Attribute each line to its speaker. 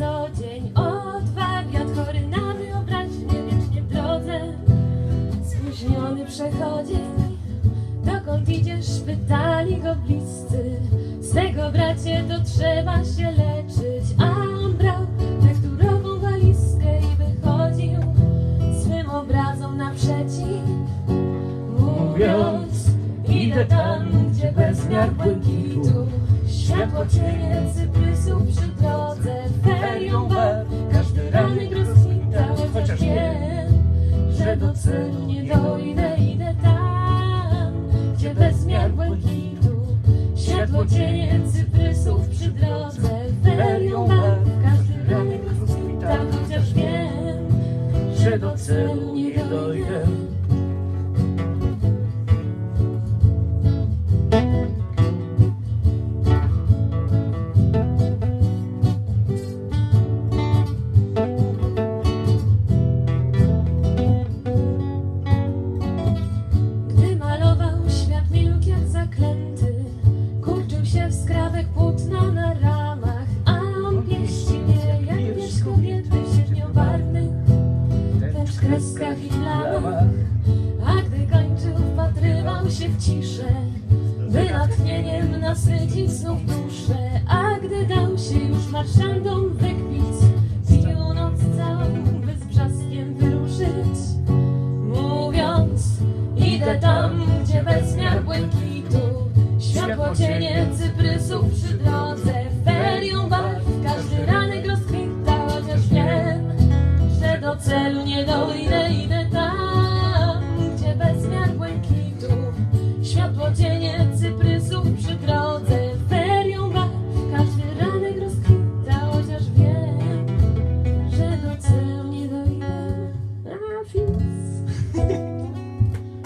Speaker 1: co dzień odwagi, od chory na wyobraźnię wiecznie w drodze. Spóźniony przechodzień, dokąd idziesz? Pytali go bliscy. Z tego bracie to trzeba się leczyć. A on brał tekturową walizkę i wychodził swym obrazom naprzeciw. Mówiąc, idę tam, gdzie bezmiar błękitu. Światło cienie cyprysów przy drodze, ferią barw, każdy ranek rozkwita, chociaż wiem, że do celu nie dojdę, idę tam, gdzie bezmiar błękitu. Światło cienie cyprysów przy drodze, ferią barw, każdy ranek rozkwita, chociaż wiem, że do celu nie dojdę. Kreskach i plamach. A gdy kończył, wpatrywał się w ciszę, by natchnieniem nasycić znów duszę. A gdy dał się już marszandom wykpić, pił noc całą, by z brzaskiem wyruszyć. Mówiąc, idę tam, gdzie bezmiar błękitu, światło cienie cyprysów przy do celu nie dojdę, idę